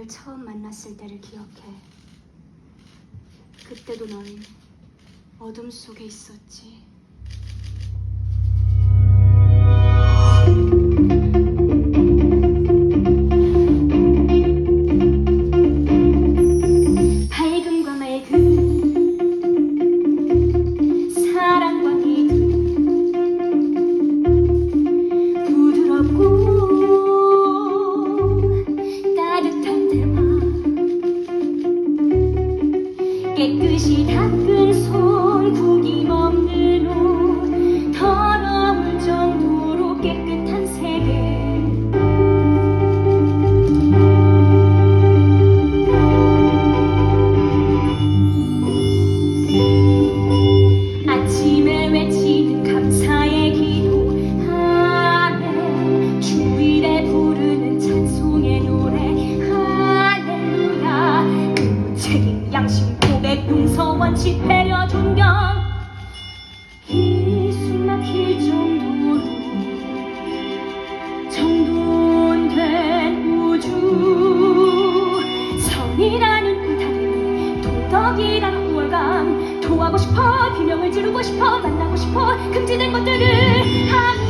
너를 처음 만났을 때를 기억해. 그때도 넌 어둠 속에 있었지. 깨끗이 닦은 손 구김 없는 옷 용서 원칙 배려 존경 이 숨막힐 정도로 정돈된 우주. 선이라는 울타리 도덕이라는 우월감. 도하고 싶어 비명을 지르고 싶어 만나고 싶어 금지된 것들을 아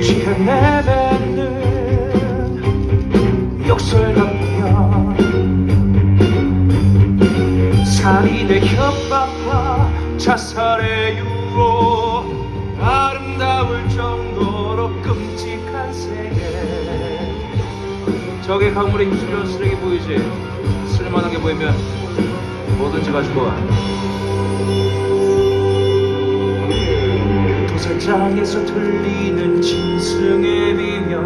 취한 내뱉는 욕설 같으면 살인의 협박과 자살의 유로 아름다울 정도로 끔찍한 세계 적의 강물에 휩쓸려 쓰레기 보이지? 쓸만한 게 보이면 뭐든지 가지고 와. 도살장에서 들리는 짐승의 비명.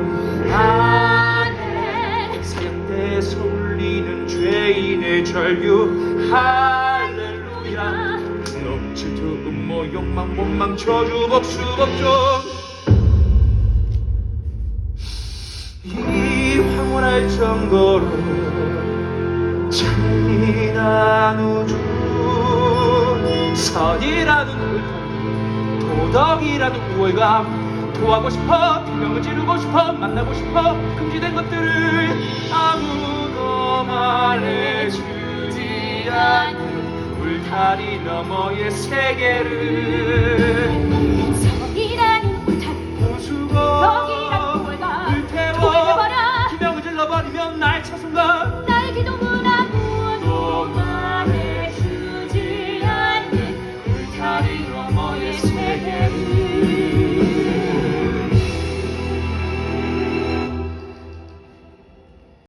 아멘 사형대에서 울리는 죄인의 절규. 할렐루야. 너 질투 음모 욕망 원망 저주 복수 법정 이 황홀할 정도로 잔인한 우주. 선이라는 울타리 도덕이라는 우월감 도하고 싶어 비명을 지르고 싶어 만나고 싶어 금지된 것들을 아무도 말해주지 않는 울타리 너머의 세계를